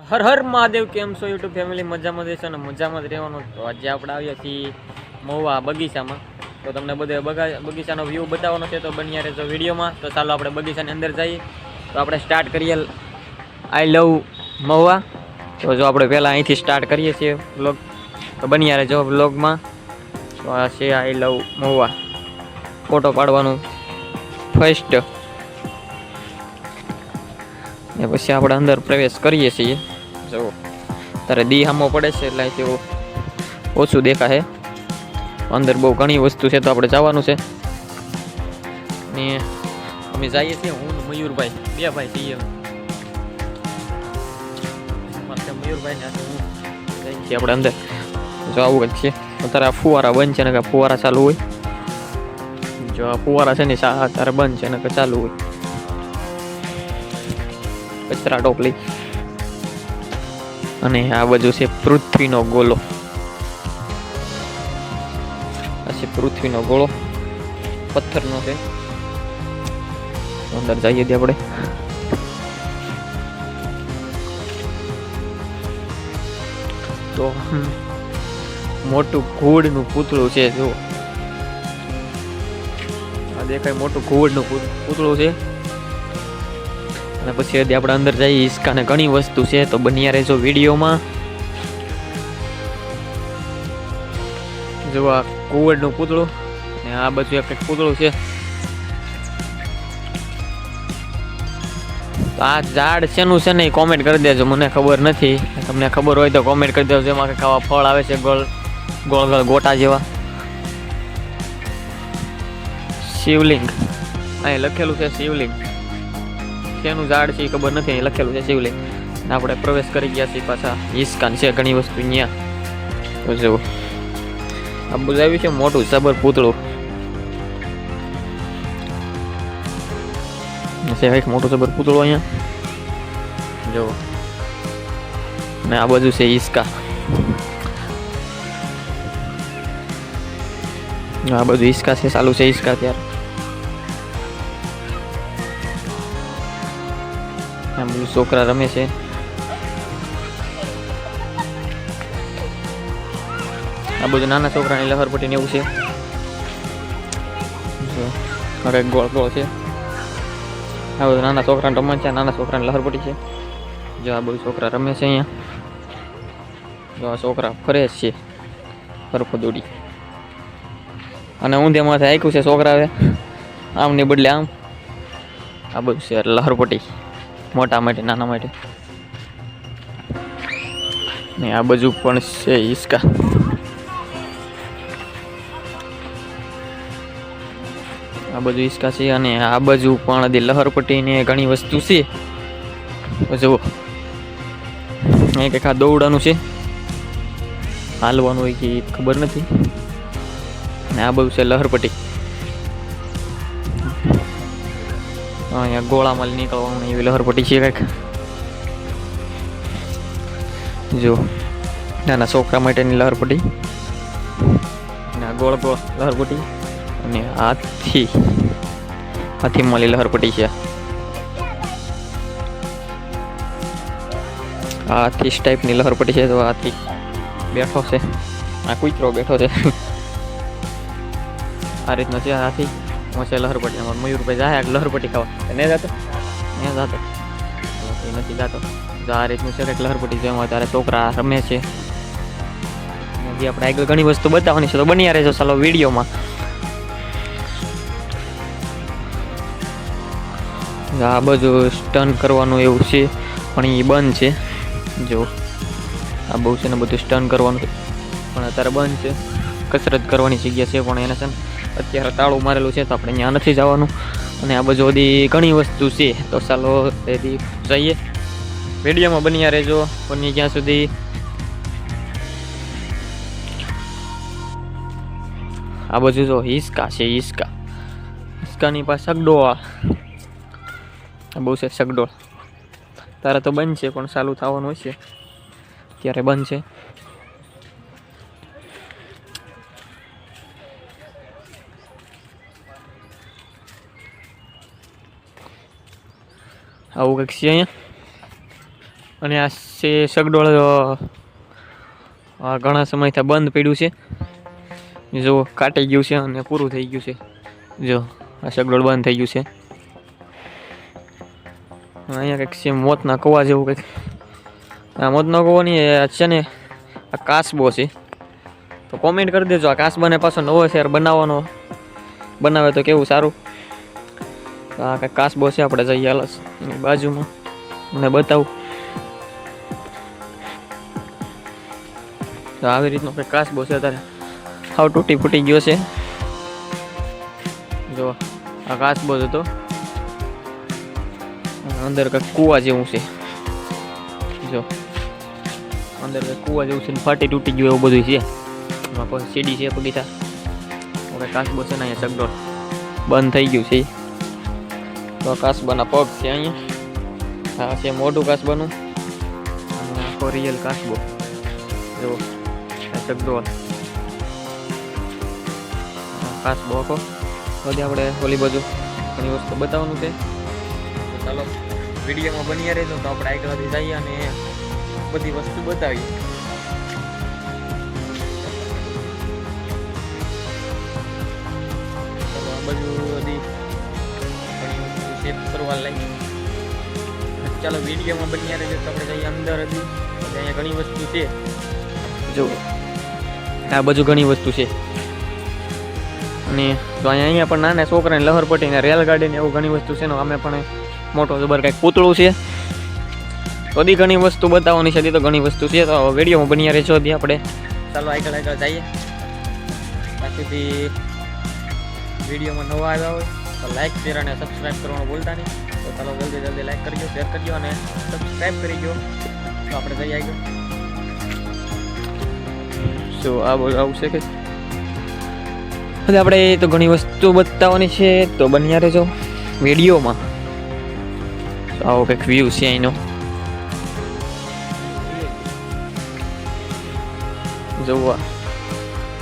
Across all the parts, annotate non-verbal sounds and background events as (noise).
હર હર મહાદેવ, કેમ છો YouTube family? મજામાં રહેશો અને મજામાં જ રહેવાનું તો આજે આપણે આવ્યા છીએ મહુવા બગીચામાં. તો તમને બધે બગા, બગીચાનો વ્યૂ બતાવવાનો છે તો બન્યા રહેશો વિડીયોમાં. તો ચાલો આપણે બગીચાની અંદર જઈએ. તો આપણે સ્ટાર્ટ કરીએ આઈ લવ મહુવા. તો જો આપણે પહેલાં અહીંથી સ્ટાર્ટ કરીએ છીએ વ્લોગ તો બન્યા રહેજો વ્લોગમાં તો આ છે આઈ લવ મહુવા. ફોટો પાડવાનું. ફર્સ્ટ એ પછી આપણે અંદર પ્રવેશ કરીએ છીએ. જો, તારે દી હામો પડે છે એટલે અહીંથી ઓછું દેખાશે. અંદર બહુ ઘણી વસ્તુ છે તો આપણે જવાનું છે. ને અમે જઈએ છીએ હું મયુરભાઈ. બે ભાઈ ત્યાં મયુરભાઈ જઈએ છીએ આપણે અંદર. જો, આવું કંઈક છે. અત્યારે ફુવારા બંધ છે ને કે ફુવારા ચાલુ હોય. જો, આ ફુવારા છે ને અત્યારે બંધ છે ને કે ચાલુ હોય. કચરા ટોપલી અને આ બાજુ છે પૃથ્વીનો ગોલો આ છે પૃથ્વીનો ગોળો. પથ્થરનો છે. અંદર જઈએ ત્યાં આપણે. તો મોટું ઘોડનું પૂતળું છે જો આ દેખાય મોટું ઘોડનું પૂત- પૂતળું છે. અને પછી હજી આપણે અંદર જઈએ હિસકાને ઘણી વસ્તુ છે, તો બન્યા રહેજો વિડીયોમાં. જો આ કુવડનું પૂતળું, ને આ બધું એક પૂતળું છે. આ ઝાડ શેનું છે ને કોમેન્ટ કરી દેજો, મને ખબર નથી. તમને ખબર હોય તો કોમેન્ટ કરી દેજો એમાં આવા ફળ આવે છે, ગોળ ગોળ ગોળ ગોટા જેવા. શિવલિંગ. અહીં લખેલું છે શિવલિંગ. શેનું ઝાડ છે એ ખબર નથી, અહીં લખેલું છે શિવલિંગ. આપણે પ્રવેશ કરી ગયા છીએ પાછા. ઈસ્કાન છે ઘણી વસ્તુ અહીંયા. તો જુઓ. આ બધું આવ્યું છે મોટું સબર પૂતળું. છે એક મોટું સબર પૂતળું અહીંયા. જો ને આ બાજુ છે ઈસ્કા. આ બધું ઈસ્કા છે, ચાલુ છે ઈસ્કા ત્યારે છોકરા રમે છે. આ બધું નાના છોકરાની લહરપટ્ટી ને એવું છે. હરેક ગોળ ગોળ છે. આ બધું નાના છોકરાને રમે છે નાના છોકરાની લહરપટ્ટી છે. જો, આ બધું છોકરા રમે છે અહીંયા. જો, આ છોકરા ફરે છે. ફરફો દોડી. અને ઊંધે માથે આખ્યું છે છોકરાએ આમની બદલે આમ. આ બધું છે લહરપટ્ટી મોટા માટે, નાના માટે. ને આ બાજુ પણ છે હિસકા આ બાજુ હિસકા છે અને આ બાજુ પણ હજી લહરપટ્ટી ઘણી વસ્તુ છે. જુઓ. કંઈક આ દોડવાનું છે. હાલવાનું હોય કે ખબર નથી. ને આ બાજુ છે લહરપટ્ટી અહીંયા ગોળામાં નીકળવાનું એવી લહરપટ્ટી છે કંઈક. જો, નાના છોકરા માટેની લહરપટ્ટી આ ગોળ ગોળ લહરપટ્ટી અને હાથી હાથી મળી લહરપટ્ટી છે. હાથી ટાઈપની લહરપટ્ટી છે તો હાથી બેઠો છે. આ કૂતરો બેઠો છે. (laughs) આ રીતનો છે આ હાથી મોસે લહરપટ્ટી અમાર મયુરભાઈ જાય લહરપટ્ટી ખાવા. ને જાતો? ને જાતો. એ નથી જાતો. જો આ રીતનું છે કંઈક લહરપટ્ટી જેમાં ત્યારે છોકરા રમે છે. હજી આપણે આગળ ઘણી વસ્તુ બતાવવાની છે તો બન્યા રહેજો ચાલો વિડીયોમાં. આ બધું સ્ટન કરવાનું એવું છે પણ એ બંધ છે. જો આ બહુ છે ને બધું સ્ટન કરવાનું. પણ અત્યારે બંધ છે. કસરત કરવાની જગ્યા છે પણ એને છે ને અત્યારે તાળું મારેલું છે તો આપણે ત્યાં નથી જવાનું. અને આ બધું બધી ઘણી વસ્તુ છે. તો ચાલો તેથી જઈએ. વિડીયોમાં બન્યા રહેજો. બની ક્યાં સુધી. આ બધું જો હિસકા છે, હિસકા. હિસકાની પાસે સગડો આ બહુ છે, સગડોળ. તારે તો બંધ છે, પણ ચાલુ થવાનું છે. ત્યારે બંધ છે. આવું કંઈક છે અહીંયા. અને આ છે સગડોળ ઘણા સમયથી બંધ પડ્યું છે. જો કાટી ગયું છે અને પૂરું થઈ ગયું છે. જો આ સગડોળ બંધ થઈ ગયું છે. અહીંયા કંઈક છે મોતના કવા જેવું કંઈક. આ મોતનો કવો નહીં છે ને આ કાસબો છે. તો કોમેન્ટ કરી દેજો, આ કાસબાને પાછો નવો શેર બનાવવાનો. બનાવે તો કેવું સારું. તો આ કંઈક કાસબો છે, આપણે જઈએ હાલસ એની બાજુમાં. મને બતાવું. તો આવી રીતનો કંઈક કાસબો છે અત્યારે. સાવ તૂટી ફૂટી ગયો છે. જો, આ કાસબો જ હતો. અંદર કંઈક કૂવા જેવું છે. જો, અંદર કંઈક કૂવા જેવું છે ને ફાટી તૂટી ગયું એવું બધું છે. એમાં સીડી છે, બગીચા. હવે કાસબો છે ને અહીંયા ચગડોળ બંધ થઈ ગયું છે. તો કાસબાના પગ છે અહીંયા. આ છે મોટું કાસબાનું અને આખો રિયલ કાસબો જો, આ કાસબો આખો બધી આપણે ઓલી બાજુ ઘણી વસ્તુ બતાવવાનું છે. ચાલો, વિડીયોમાં બની રહેજો તો આપણે આગળથી જઈએ અને બધી વસ્તુ બતાવીએ. બધી ઘણી કરવા લાગી. ચાલો વિડીયોમાં બન્યા રહેજો. તો આપણે જઈએ અંદર હજી અહીંયા ઘણી વસ્તુ છે. જો આ બાજુ ઘણી વસ્તુ છે. અને તો અહીંયા અહીંયા પણ નાના છોકરાને લહરપટ્ટી ને રેલગાડી ને એવું ઘણી વસ્તુ છે ને અમે પણ મોટો જબર કંઈક પૂતળું છે. બધી ઘણી વસ્તુ બતાવવાની છે તો ઘણી વસ્તુ છે. તો વિડીયોમાં બન્યા રહેજો હજી આપણે. ચાલો આગળ આગળ જઈએ. બાકીથી વિડીયોમાં નવા આવ્યા હોય. તો લાઈક શેર અને સબસ્ક્રાઈબ કરવાનું ભૂલતા નહીં. તો ચાલો જલ્દી જલ્દી લાઈક કરજો શેર કરજો અને સબસ્ક્રાઈબ કરી દો. તો આપણે જઈ આવી સો આ આવશે કે? હવે આપણે તો ઘણી વસ્તુ બતાવવાની છે, તો બન્યા રહેજો વિડીયોમાં. આવો કંઈક વ્યૂ છે અહીંનો. જોવા.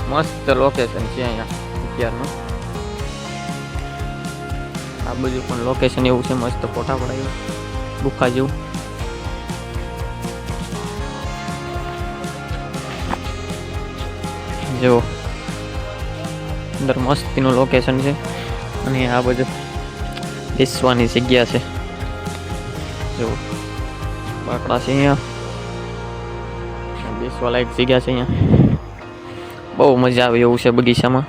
મસ્ત લોકેશન છે અહીંયા અત્યારનું. આ બધું પણ લોકેશન એવું છે, મસ્ત ફોટા પડાયું. ગુફા જેવું. જો અંદર મસ્તીનું લોકેશન છે. અને આ બધું બેસવાની જગ્યા છે. જો બાકડા છે અહીંયા. બેસવા લાયક જગ્યા છે અહીંયા. બહુ મજા આવે એવું છે બગીચામાં.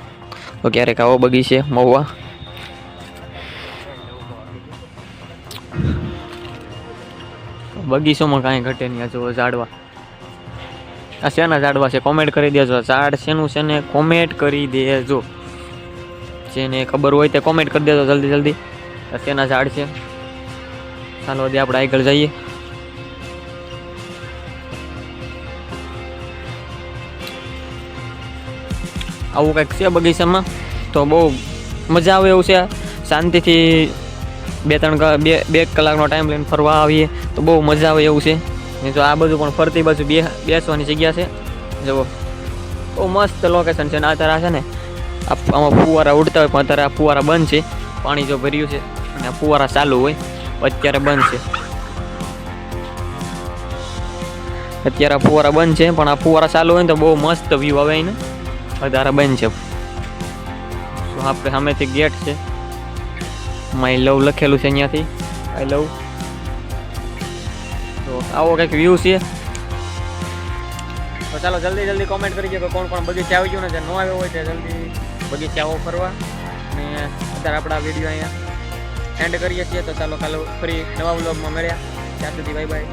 તો ક્યારેક આવો બગીચે, મહુવા. બગીચોમાં કાંઈ ઘટે નહીં જો ઝાડવા. આ શેના ઝાડવા છે? કોમેન્ટ કરી દેજો. ઝાડ શેનું છે ને કોમેન્ટ કરી દેજો. જેને ખબર હોય તે કોમેન્ટ કરી દેજો જલ્દી જલ્દી. શેના ઝાડ છે? ચાલો હજી આપણે આગળ જઈએ. આવું કંઈક છે બગીચામાં? તો બહુ મજા આવે એવું છે. શાંતિથી બે, ત્રણ બે બે કલાકનો ટાઈમ લઈને ફરવા આવીએ, તો બહુ મજા આવે એવું છે. જો આ બધું પણ ફરતી બાજુ બે, બેસવાની જગ્યા છે. જુઓ. બહુ મસ્ત લોકેશન છે ને અત્યારે છે ને આમાં ફુવારા ઉડતા હોય પણ અત્યારે આ ફુવારા બંધ છે. પાણી જો ભર્યું છે અને આ ફુવારા ચાલુ હોય, અત્યારે બંધ છે. અત્યારે આ ફુવારા બંધ છે, પણ આ ફુવારા ચાલુ હોય ને તો બહુ મસ્ત વ્યૂ આવે એને. વધારે બંધ છે. આપણે સામેથી ગેટ છે. માય લવ લખેલું છે અહીંયાથી. આઈ લવ તો આવો કંઈક વ્યૂ છે. તો ચાલો જલ્દી જલ્દી કોમેન્ટ કરી કે કોણ કોણ બગીચે આવી ગયું ને જે ન આવ્યો હોય તે જલ્દી બગીચે આવો ફરવા અને અત્યારે આપણા વીડિયો અહીંયા એન્ડ કરીએ છીએ. તો ચાલો કાલે ફરી નવા વ્લોગમાં મળ્યા. ત્યાં સુધી બાય બાય